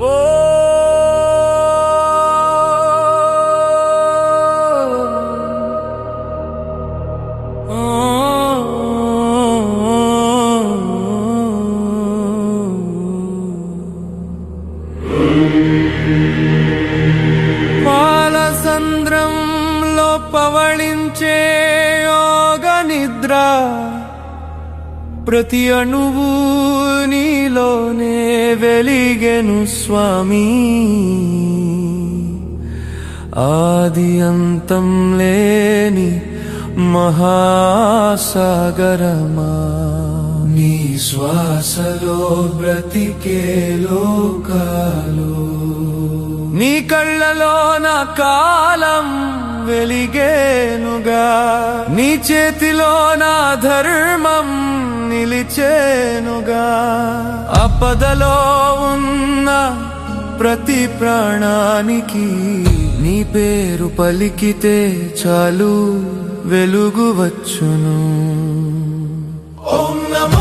ఓ పాలసంద్రంలో పవళించే యోగ నిద్ర ప్రతి అణువు నీలోనే వెలిగెను స్వామి. ఆది అంతం లేని మహాసాగరమా. నీ శ్వాసలో బ్రతికే లోకాలు. నీ కళ్ళలో నా కాలం వెలిగేనుగా. నీ చేతిలో నా ధర్మం నిలిచేనుగా. అపదలో ఉన్న ప్రతి ప్రాణానికి నీ పేరు పలికితే చాలు వెలుగు వచ్చును. ఓం నమో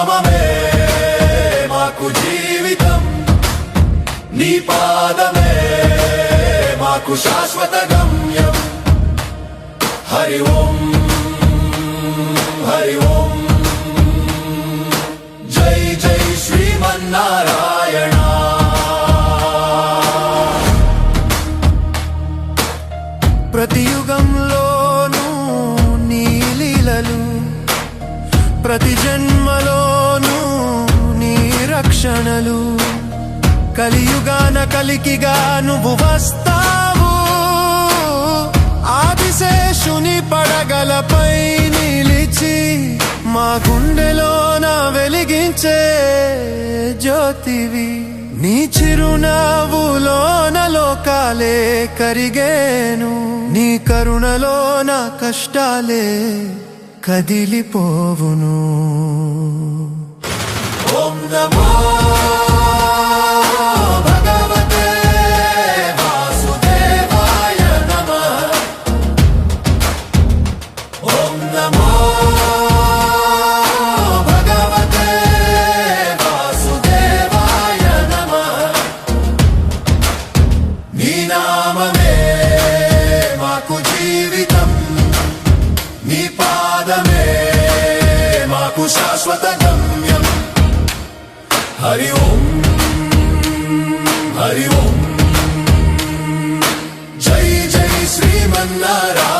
నామమే మాకు జీవితం. నీ పాదమే మాకు శాశ్వత గమ్యం. హరి ఓం హరి ఓం. జై జై శ్రీమన్నారాయణ. ప్రతి యుగంలోనూ నీ ప్రతి జన్మలో రక్షణలు కలియుగాన కలికిగా నువ్వు వస్తావు. ఆదిశేషుని పడగలపై నిలిచి మా గుండెలోన వెలిగించే జ్యోతివి. నీ చిరునవ్వులోన లోకాలే కరిగేను. నీ కరుణలోన కష్టాలే కదిలిపోవును. ఓం నమో భగవతే వాసుదేవాయ నమః ఓం నమో భగవతే వాసుదేవాయ నమః నీ నామమే మాకు జీవితం నీ పాదమే మాకు శాశ్వత శ్రీమన్నారాయణ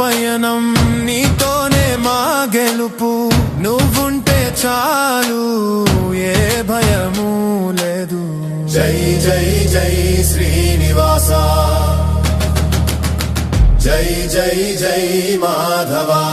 పయనం నీతోనే మా గెలుపు. నువ్వుంటే చాలు ఏ భయము లేదు. జై జై జై శ్రీనివాస. జై జై జై మాధవా.